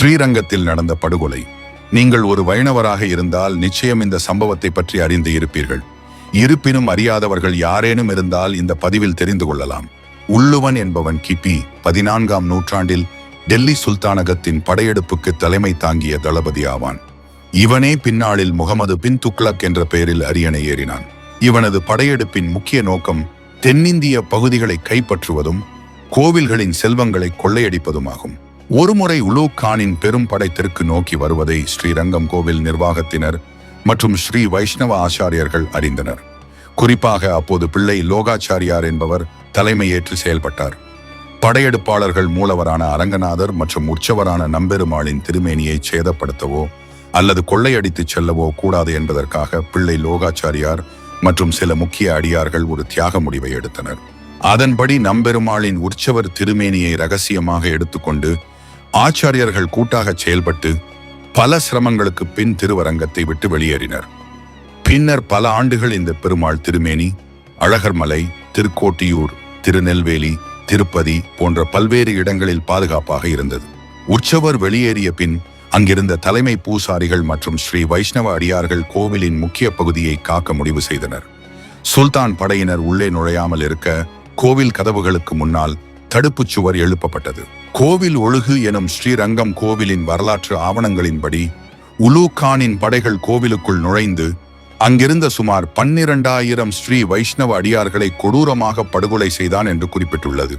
ஸ்ரீரங்கத்தில் நடந்த படுகொலை. நீங்கள் ஒரு வைணவராக இருந்தால் நிச்சயம் இந்த சம்பவத்தை பற்றி அறிந்து இருப்பீர்கள். இருப்பினும் அறியாதவர்கள் யாரேனும் இருந்தால் இந்த பதிவில் தெரிந்து கொள்ளலாம். உள்ளுவன் என்பவன் கிபி பதினான்காம் நூற்றாண்டில் டெல்லி சுல்தானகத்தின் படையெடுப்புக்கு தலைமை தாங்கிய தளபதி ஆவான். இவனே பின்னாளில் முகமது பின் துக்ளக் என்ற பெயரில் அரியணை ஏறினான். இவனது படையெடுப்பின் முக்கிய நோக்கம் தென்னிந்திய பகுதிகளை கைப்பற்றுவதும் கோவில்களின் செல்வங்களை கொள்ளையடிப்பதுமாகும். ஒருமுறை உலூக் கானின் பெரும் படைத்திற்கு நோக்கி வருவதை ஸ்ரீரங்கம் கோவில் நிர்வாகத்தினர் மற்றும் ஸ்ரீ வைஷ்ணவ ஆச்சாரியர்கள் அறிந்தனர். குறிப்பாக அப்போது பிள்ளை லோகாச்சாரியார் என்பவர் தலைமையேற்று செயல்பட்டார். படையெடுப்பாளர்கள் மூலவரான அரங்கநாதர் மற்றும் உற்சவரான நம்பெருமாளின் திருமேனியை சேதப்படுத்தவோ அல்லது கொள்ளையடித்துச் செல்லவோ கூடாது என்பதற்காக பிள்ளை லோகாச்சாரியார் மற்றும் சில முக்கிய அடியார்கள் ஒரு தியாக முடிவை எடுத்தனர். அதன்படி நம்பெருமாளின் உற்சவர் திருமேனியை ரகசியமாக எடுத்துக்கொண்டு ஆச்சாரியர்கள் கூட்டாக செயல்பட்டு பல சிரமங்களுக்கு பின் திருவரங்கத்தை விட்டு வெளியேறினர். பின்னர் பல ஆண்டுகள் இந்த பெருமாள் திருமேனி அழகர்மலை திருக்கோட்டியூர் திருநெல்வேலி திருப்பதி போன்ற பல்வேறு இடங்களில் பாதுகாப்பாக இருந்தது. உற்சவர் வெளியேறிய பின் அங்கிருந்த தலைமை பூசாரிகள் மற்றும் ஸ்ரீ வைஷ்ணவ அடியார்கள் கோவிலின் முக்கிய பகுதியை காக்க முடிவு செய்தனர். சுல்தான் படையினர் உள்ளே நுழையாமல் இருக்க கோவில் கதவுகளுக்கு முன்னால் தடுப்புச் சுவர் எழுப்பப்பட்டது. கோவில் ஒழுகு எனும் ஸ்ரீரங்கம் கோவிலின் வரலாற்று ஆவணங்களின்படி உலூ கானின் படைகள் கோவிலுக்குள் நுழைந்து அங்கிருந்த சுமார் பன்னிரண்டாயிரம் ஸ்ரீ வைஷ்ணவ அடியார்களை கொடூரமாக படுகொலை செய்தான் என்று குறிப்பிட்டுள்ளது.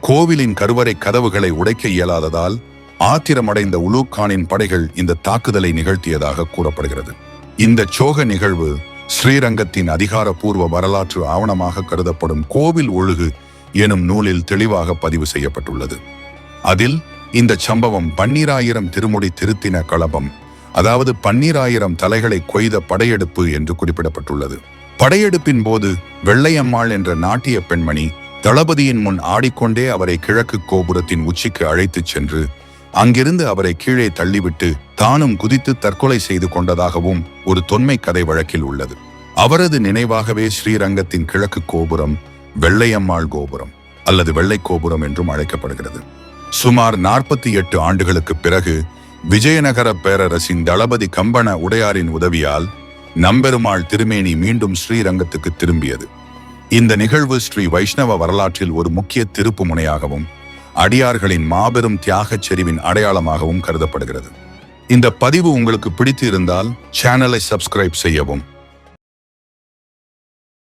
கோவிலின் கருவறை கதவுகளை உடைக்க இயலாததால் ஆத்திரமடைந்த உலூக்கானின் படைகள் இந்த தாக்குதலை நிகழ்த்தியதாக கூறப்படுகிறது. இந்த சோக நிகழ்வு ஸ்ரீரங்கத்தின் அதிகாரப்பூர்வ வரலாற்று ஆவணமாக கருதப்படும் கோவில் ஒழுகு எனும் நூலில் தெளிவாக பதிவு செய்யப்பட்டுள்ளது. அதில் இந்த சம்பவம் பன்னிராயிரம் திருமுடி திருத்தின கலபம் அதாவது பன்னிராயிரம் தலைகளை கொய்த படையெடுப்பு என்று குறிப்பிடப்பட்டுள்ளது. படையெடுப்பின் போது வெள்ளையம்மாள் என்ற நாட்டிய பெண்மணி தளபதியின் முன் ஆடிக்கொண்டே அவரை கிழக்கு கோபுரத்தின் உச்சிக்கு அழைத்துச் சென்று அங்கிருந்து அவரை கீழே தள்ளிவிட்டு தானும் குதித்து தற்கொலை செய்து கொண்டதாகவும் ஒரு தொன்மை கதை வழக்கில் உள்ளது. அவரது நினைவாகவே ஸ்ரீரங்கத்தின் கிழக்கு கோபுரம் வெள்ளையம்மாள் கோபுரம் அல்லது வெள்ளை கோபுரம் என்றும் அழைக்கப்படுகிறது. சுமார் நாற்பத்தி எட்டு ஆண்டுகளுக்கு பிறகு விஜயநகர பேரரசின் தளபதி கம்பன உடையாரின் உதவியால் நம்பெருமாள் திருமேனி மீண்டும் ஸ்ரீரங்கத்துக்கு திரும்பியது. இந்த நிகழ்வு ஸ்ரீ வைஷ்ணவ வரலாற்றில் ஒரு முக்கிய திருப்பு முனையாகவும் அடியார்களின் மாபெரும் தியாகச் செறிவின் அடையாளமாகவும் கருதப்படுகிறது. இந்த பதிவு உங்களுக்கு பிடித்து இருந்தால் சேனலை சப்ஸ்கிரைப் செய்யவும்